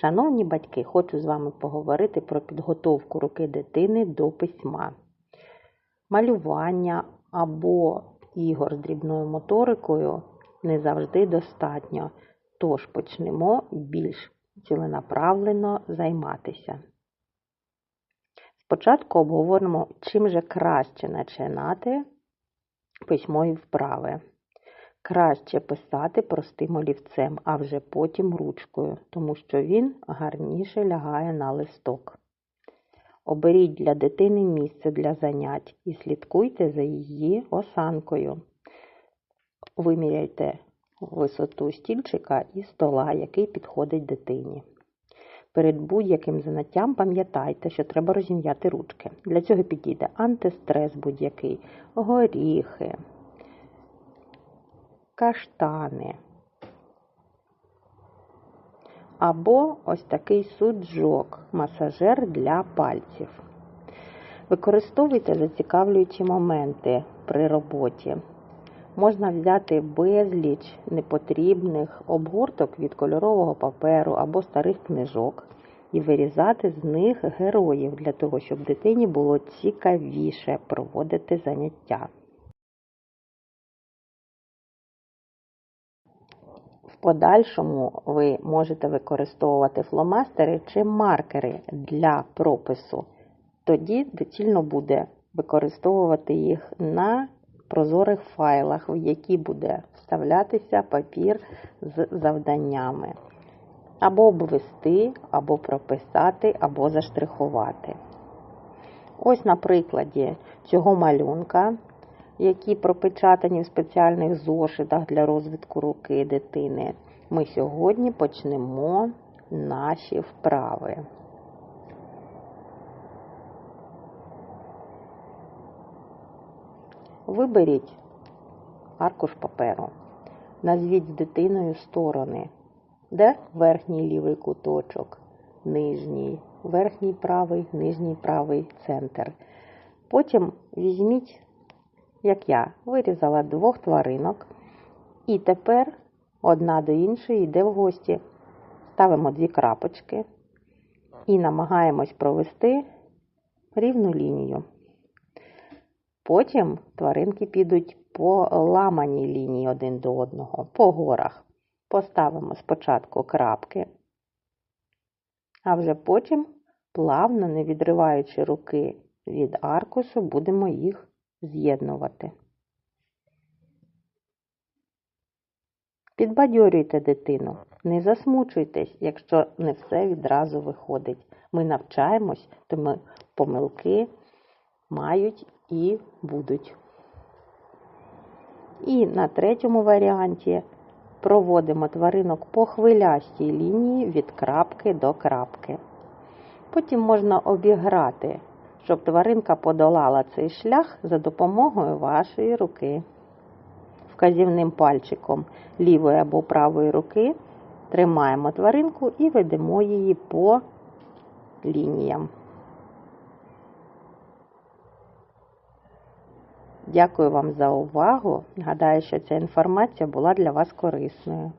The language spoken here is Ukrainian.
Шановні батьки, хочу з вами поговорити про підготовку руки дитини до письма. Малювання або ігор з дрібною моторикою не завжди достатньо, тож почнемо більш ціленаправлено займатися. Спочатку обговоримо, чим же краще починати письмові вправи. Краще писати простим олівцем, а вже потім ручкою, тому що він гарніше лягає на листок. Оберіть для дитини місце для занять і слідкуйте за її осанкою. Виміряйте висоту стільчика і стола, який підходить дитині. Перед будь-яким заняттям пам'ятайте, що треба розім'яти ручки. Для цього підійде антистрес будь-який, горіхи, каштани. Або ось такий суджок, масажер для пальців. Використовуйте зацікавлюючі моменти при роботі. Можна взяти безліч непотрібних обгорток від кольорового паперу або старих книжок і вирізати з них героїв для того, щоб дитині було цікавіше проводити заняття. Подальшому ви можете використовувати фломастери чи маркери для пропису. Тоді доцільно буде використовувати їх на прозорих файлах, в які буде вставлятися папір з завданнями. Або обвести, або прописати, або заштрихувати. Ось на прикладі цього малюнка, які пропечатані в спеціальних зошитах для розвитку руки дитини, ми сьогодні почнемо наші вправи. Виберіть аркуш паперу. Назвіть з дитиною сторони, де верхній лівий куточок, нижній, верхній правий, нижній правий центр. Потім візьміть, як я, вирізала двох тваринок, і тепер одна до іншої йде в гості. Ставимо дві крапочки і намагаємось провести рівну лінію. Потім тваринки підуть по ламаній лінії один до одного, по горах. Поставимо спочатку крапки, а вже потім, плавно, не відриваючи руки від аркушу, будемо їх з'єднувати. Підбадьорюйте дитину, не засмучуйтесь, якщо не все відразу виходить. Ми навчаємось, тому помилки мають і будуть. І на третьому варіанті проводимо тваринок по хвилястій лінії від крапки до крапки. Потім можна обіграти, щоб тваринка подолала цей шлях за допомогою вашої руки. Вказівним пальчиком лівої або правої руки тримаємо тваринку і ведемо її по лініям. Дякую вам за увагу. Гадаю, що ця інформація була для вас корисною.